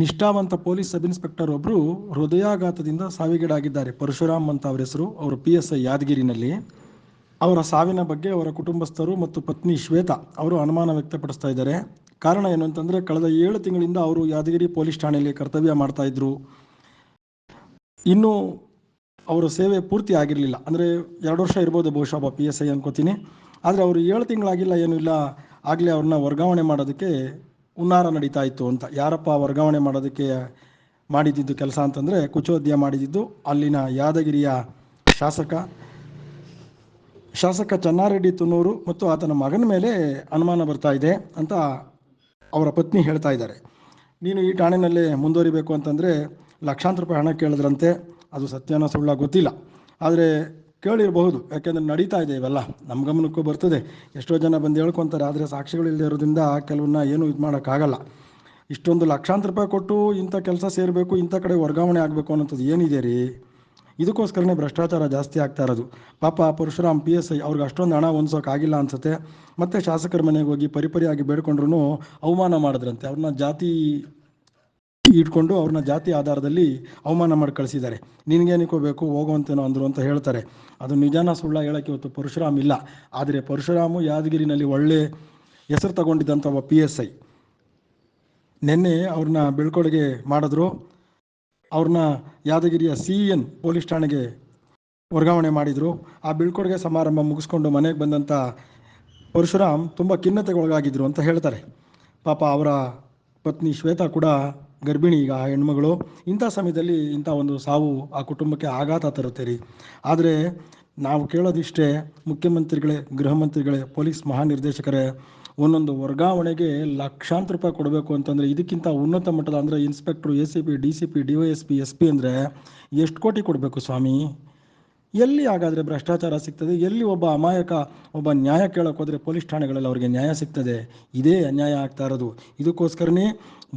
ನಿಷ್ಠಾವಂತ police sub inspector ಒಬ್ಬರು ಹೃದಯಾಘಾತದಿಂದ ಸಾವಿಗೀಡಾಗಿದ್ದಾರೆ. ಪರಶುರಾಮ್ ಅಂತ ಅವರ ಹೆಸರು. ಅವರು ಪಿ ಎಸ್ ಐ ಯಾದಗಿರಿನಲ್ಲಿ. ಅವರ ಸಾವಿನ ಬಗ್ಗೆ ಅವರ ಕುಟುಂಬಸ್ಥರು ಮತ್ತು ಪತ್ನಿ ಶ್ವೇತಾ ಅವರು ಅನುಮಾನ ವ್ಯಕ್ತಪಡಿಸ್ತಾ ಇದ್ದಾರೆ. ಕಾರಣ ಏನು ಅಂತಂದರೆ, ಕಳೆದ ಏಳು ತಿಂಗಳಿಂದ ಅವರು ಯಾದಗಿರಿ ಪೊಲೀಸ್ ಠಾಣೆಯಲ್ಲಿ ಕರ್ತವ್ಯ ಮಾಡ್ತಾ ಇದ್ರು. ಇನ್ನೂ ಅವರ ಸೇವೆ ಪೂರ್ತಿ ಆಗಿರಲಿಲ್ಲ. ಅಂದರೆ ಎರಡು ವರ್ಷ ಇರ್ಬೋದು ಬಹುಶಃ ಪಿ ಎಸ್ ಐ ಅನ್ಕೋತೀನಿ. ಆದರೆ ಅವರು ಏಳು ತಿಂಗಳಾಗಿಲ್ಲ, ಏನೂ ಇಲ್ಲ, ಆಗಲೇ ಅವ್ರನ್ನ ವರ್ಗಾವಣೆ ಮಾಡೋದಕ್ಕೆ ಹುನ್ನಾರ ನಡೀತಾ ಇತ್ತು ಅಂತ. ಯಾರಪ್ಪ ವರ್ಗಾವಣೆ ಮಾಡೋದಕ್ಕೆ ಮಾಡಿದ್ದು ಕೆಲಸ ಅಂತಂದರೆ ಕುಚೋದ್ಯ ಮಾಡಿದ್ದು ಅಲ್ಲಿನ ಯಾದಗಿರಿಯ ಶಾಸಕ. ಶಾಸಕ ಚನ್ನಾರೆಡ್ಡಿ ತುನೂರು ಮತ್ತು ಆತನ ಮಗನ ಮೇಲೆ ಅನುಮಾನ ಬರ್ತಾ ಇದೆ ಅಂತ ಅವರ ಪತ್ನಿ ಹೇಳ್ತಾ ಇದ್ದಾರೆ. ನೀನು ಈ ಠಾಣೆನಲ್ಲೇ ಮುಂದುವರಿಬೇಕು ಅಂತಂದರೆ ಲಕ್ಷಾಂತರ ರೂಪಾಯಿ ಹಣ ಕೇಳಿದ್ರಂತೆ. ಅದು ಸತ್ಯನ ಸುಳ್ಳ ಗೊತ್ತಿಲ್ಲ. ಆದರೆ ಕೇಳಿರಬಹುದು. ಯಾಕೆಂದರೆ ನಡೀತಾ ಇದೆ ಇವೆಲ್ಲ. ನಮ್ಮ ಗಮನಕ್ಕೂ ಬರ್ತದೆ. ಎಷ್ಟೋ ಜನ ಬಂದು ಹೇಳ್ಕೊತಾರೆ, ಆದರೆ ಸಾಕ್ಷಿಗಳು ಇಲ್ಲದೆ ಇರೋದ್ರಿಂದ ಕೆಲವನ್ನ ಏನು ಇದು ಮಾಡೋಕ್ಕಾಗಲ್ಲ. ಇಷ್ಟೊಂದು ಲಕ್ಷಾಂತರ ರೂಪಾಯಿ ಕೊಟ್ಟು ಇಂಥ ಕೆಲಸ ಸೇರಬೇಕು, ಇಂಥ ಕಡೆ ವರ್ಗಾವಣೆ ಆಗಬೇಕು ಅನ್ನೋಂಥದ್ದು ಏನಿದೆ ರೀ? ಇದಕ್ಕೋಸ್ಕರನೇ ಭ್ರಷ್ಟಾಚಾರ ಜಾಸ್ತಿ ಆಗ್ತಾ ಇರೋದು. ಪಾಪ ಪರಶುರಾಮ್ ಪಿ ಎಸ್ ಐ ಅವ್ರಿಗೆ ಅಷ್ಟೊಂದು ಹಣ ಹೊಂದ್ಸೋಕ್ಕಾಗಿಲ್ಲ ಅನ್ಸುತ್ತೆ. ಮತ್ತೆ ಶಾಸಕರ ಮನೆಗೆ ಹೋಗಿ ಪರಿಪರಿಯಾಗಿ ಬೇಡ್ಕೊಂಡ್ರು ಅವಮಾನ ಮಾಡಿದ್ರಂತೆ. ಅವ್ರನ್ನ ಜಾತಿ ಇಟ್ಕೊಂಡು ಅವ್ರನ್ನ ಜಾತಿ ಆಧಾರದಲ್ಲಿ ಅವಮಾನ ಮಾಡಿ ಕಳಿಸಿದ್ದಾರೆ. ನಿನಗೇನಕ್ಕೋ ಬೇಕು, ಹೋಗುವಂತೇನೋ ಅಂದರು ಅಂತ ಹೇಳ್ತಾರೆ. ಅದು ನಿಜಾನ ಸುಳ್ಳ ಹೇಳೋಕ್ಕೆ ಇವತ್ತು ಪರಶುರಾಮ್ ಇಲ್ಲ. ಆದರೆ ಪರಶುರಾಮು ಯಾದಗಿರಿನಲ್ಲಿ ಒಳ್ಳೆ ಹೆಸರು ತಗೊಂಡಿದ್ದಂಥ ಒಬ್ಬ ಪಿ ಎಸ್ ಐ. ನಿನ್ನೆ ಅವ್ರನ್ನ ಬೀಳ್ಕೊಡುಗೆ ಮಾಡಿದ್ರು. ಅವ್ರನ್ನ ಯಾದಗಿರಿಯ ಸಿ ಎನ್ ಪೊಲೀಸ್ ಠಾಣೆಗೆ ವರ್ಗಾವಣೆ ಮಾಡಿದರು. ಆ ಬೀಳ್ಕೊಡುಗೆ ಸಮಾರಂಭ ಮುಗಿಸ್ಕೊಂಡು ಮನೆಗೆ ಬಂದಂಥ ಪರಶುರಾಮ್ ತುಂಬ ಖಿನ್ನತೆಗೆ ಒಳಗಾಗಿದ್ರು ಅಂತ ಹೇಳ್ತಾರೆ. ಪಾಪ ಅವರ ಪತ್ನಿ ಶ್ವೇತಾ ಕೂಡ ಗರ್ಭಿಣಿ ಈಗ ಆ ಹೆಣ್ಮಗಳು, ಇಂಥ ಸಮಯದಲ್ಲಿ ಇಂಥ ಒಂದು ಸಾವು ಆ ಕುಟುಂಬಕ್ಕೆ ಆಘಾತ ತರುತ್ತೆ ರೀ ಆದರೆ ನಾವು ಕೇಳೋದಿಷ್ಟೇ ಮುಖ್ಯಮಂತ್ರಿಗಳೇ, ಗೃಹ ಮಂತ್ರಿಗಳೇ, ಪೊಲೀಸ್ ಮಹಾನಿರ್ದೇಶಕರೇ, ಒಂದೊಂದು ವರ್ಗಾವಣೆಗೆ ಲಕ್ಷಾಂತರ ರೂಪಾಯಿ ಕೊಡಬೇಕು ಅಂತಂದರೆ ಇದಕ್ಕಿಂತ ಉನ್ನತ ಮಟ್ಟದ ಅಂದರೆ inspector, A C P, D C P, D Y S P S P ಅಂದರೆ ಎಷ್ಟು ಕೋಟಿ ಕೊಡಬೇಕು ಸ್ವಾಮಿ? ಎಲ್ಲಿ ಹಾಗಾದರೆ ಭ್ರಷ್ಟಾಚಾರ ಸಿಗ್ತದೆ? ಎಲ್ಲಿ ಒಬ್ಬ ಅಮಾಯಕ, ಒಬ್ಬ ನ್ಯಾಯ ಕೇಳೋಕ್ಕೋದ್ರೆ ಪೊಲೀಸ್ ಠಾಣೆಗಳಲ್ಲಿ ಅವರಿಗೆ ನ್ಯಾಯ ಸಿಗ್ತದೆ? ಇದೇ ಅನ್ಯಾಯ ಆಗ್ತಾ ಇರೋದು. ಇದಕ್ಕೋಸ್ಕರನೇ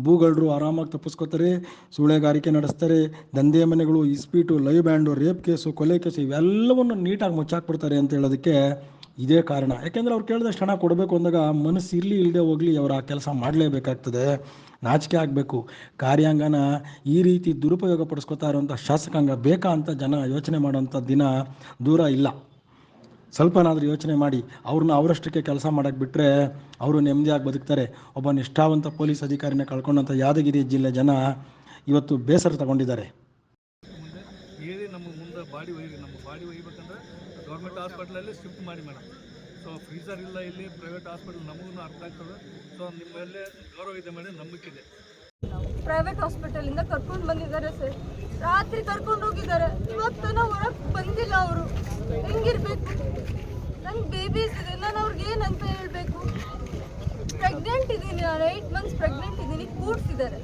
ಭೂಗಳರು ಆರಾಮಾಗಿ ತಪ್ಪಿಸ್ಕೋತಾರೆ ಸೂಳೆಗಾರಿಕೆ ನಡೆಸ್ತಾರೆ, ದಂಧೆ ಮನೆಗಳು ಇಸ್ಪೀಟು ಲೈವ್ ಬ್ಯಾಂಡು ರೇಪ್ ಕೇಸು ಕೊಲೆ ಕೇಸು ಇವೆಲ್ಲವನ್ನು ನೀಟಾಗಿ ಮುಚ್ಚಾಕ್ಬಿಡ್ತಾರೆ ಅಂತ ಹೇಳೋದಕ್ಕೆ ಇದೇ ಕಾರಣ. ಯಾಕೆಂದ್ರೆ ಅವ್ರು ಕೇಳಿದಷ್ಟು ಹಣ ಕೊಡಬೇಕು ಅಂದಾಗ ಮನಸ್ಸು ಇರಲಿ ಇಲ್ಲದೆ ಹೋಗ್ಲಿ ಅವರು ಆ ಕೆಲಸ ಮಾಡಲೇಬೇಕಾಗ್ತದೆ. ನಾಚಿಕೆ ಆಗಬೇಕು. ಕಾರ್ಯಾಂಗನ ಈ ರೀತಿ ದುರುಪಯೋಗ ಪಡಿಸ್ಕೊತಾ ಇರುವಂಥ ಶಾಸಕಾಂಗ ಬೇಕಾ ಅಂತ ಜನ ಯೋಚನೆ ಮಾಡುವಂಥ ದಿನ ದೂರ ಇಲ್ಲ. ಸ್ವಲ್ಪನಾದರೂ ಯೋಚನೆ ಮಾಡಿ ಅವ್ರನ್ನ ಅವರಷ್ಟಕ್ಕೆ ಕೆಲಸ ಮಾಡೋಕ್ಕೆ ಬಿಟ್ಟರೆ ಅವರು ನೆಮ್ಮದಿಯಾಗಿ ಬದುಕ್ತಾರೆ. ಒಬ್ಬ ನಿಷ್ಠಾವಂತ ಪೊಲೀಸ್ ಅಧಿಕಾರಿನ ಕಳ್ಕೊಂಡಂಥ ಯಾದಗಿರಿ ಜಿಲ್ಲೆ ಜನ ಇವತ್ತು ಬೇಸರ ತಗೊಂಡಿದ್ದಾರೆ. ಗೌರ್ಮೆಂಟ್ ಹಾಸ್ಪಿಟ್ಲಲ್ಲಿ ಶಿಫ್ಟ್ ಮಾಡಿ ಮೇಡಮ್. ಸೊ ಫ್ರೀಸರ್ ಇಲ್ಲ ಇಲ್ಲಿ ಪ್ರೈವೇಟ್ ಹಾಸ್ಪಿಟಲ್ ನಮಗೂ ಅರ್ಥ ಆಗ್ತದೆ. ಸೊ ನಿಮ್ಮ ಮೇಲೆ ಗೌರವ ಇದೆ ಮೇಡಮ್, ನಂಬಿಕೆ ಪ್ರೈವೇಟ್ ಹಾಸ್ಪಿಟಲಿಂದ ಕರ್ಕೊಂಡು ಬಂದಿದ್ದಾರೆ ಸರ್. ರಾತ್ರಿ ಕರ್ಕೊಂಡು ಹೋಗಿದ್ದಾರೆ. ಇವತ್ತನ ಹೊರಗೆ ಬಂದಿಲ್ಲ ಅವರು. ಹೆಂಗಿರ್ಬೇಕು? ನಂಗೆ ಬೇಬೀಸ್ ಇದೆ. ನಾನು ಅವ್ರಿಗೆ ಏನಂತ ಹೇಳಬೇಕು? ಪ್ರೆಗ್ನೆಂಟ್ ಇದ್ದೀನಿ ನಾನು ಏಯ್ಟ್ ಮಂತ್ಸ್ ಪ್ರೆಗ್ನೆಂಟ್ ಇದ್ದೀನಿ ಕೂಡ್ಸಿದ್ದಾರೆ.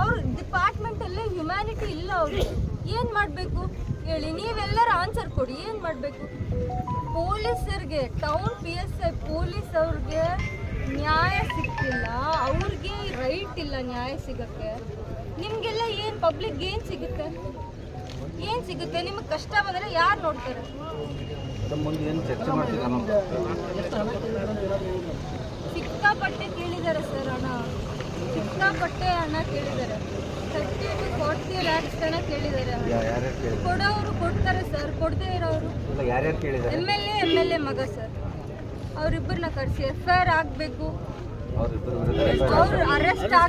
ಅವ್ರ ಡಿಪಾರ್ಟ್ಮೆಂಟ್ ಅಲ್ಲೇ ಹ್ಯುಮ್ಯಾನಿಟಿ ಇಲ್ಲ ಅವ್ರಿಗೆ. ಏನ್ ಮಾಡ್ಬೇಕು? ಹೇಳಿ ನೀವೆಲ್ಲರೂ ಆನ್ಸರ್ ಕೊಡಿ ಏನ್ ಮಾಡ್ಬೇಕು? ಪೊಲೀಸರಿಗೆ town P S I police ಅವ್ರಿಗೆ ನ್ಯಾಯ ಸಿಕ್ತಿಲ್ಲ ಅವ್ರಿಗೆ ರೈಟ್ ಇಲ್ಲ ನ್ಯಾಯ ಸಿಗಕ್ಕೆ. ನಿಮ್ಗೆಲ್ಲ ಏನ್ ಪಬ್ಲಿಕ್ ಏನ್ ಸಿಗುತ್ತೆ? ಏನ್ ಸಿಗುತ್ತೆ? ನಿಮಗೆ ಕಷ್ಟ ಬಂದ್ರೆ ಯಾರು ನೋಡ್ತಾರೆ? ಸಿಕ್ಕಾಪಟ್ಟೆ ಕೇಳಿದ್ದಾರೆ ಸರ್ ಅಣ್ಣ. ಸಿಕ್ಕಾಪಟ್ಟೆ ಅಣ್ಣ ಕೇಳಿದ್ದಾರೆ. ಥರ್ಟಿ ಟು ಫಾರ್ಟಿ ಲ್ಯಾಕ್ಸ್ ತನಕ ಕೇಳಿದ್ದಾರೆ? ಹಣ. ಕೊಡೋರು ಕೊಡ್ತಾರೆ ಸರ್ ಕೊಡದೇ ಇರೋರು. ಯಾರ್ಯಾರು ಕೇಳಿದ್ದಾರೆ? M L A M L A ಮಗ ಸರ್ ಅವರಿಬ್ಬರನ್ನ ಕರೆಸಿ. ಎಫ್ ಐ ಆರ್ ಆಗಬೇಕು. ಅವ್ರಿಬ್ಬರು ಅವ್ರು ಅರೆಸ್ಟ್ ಆಗ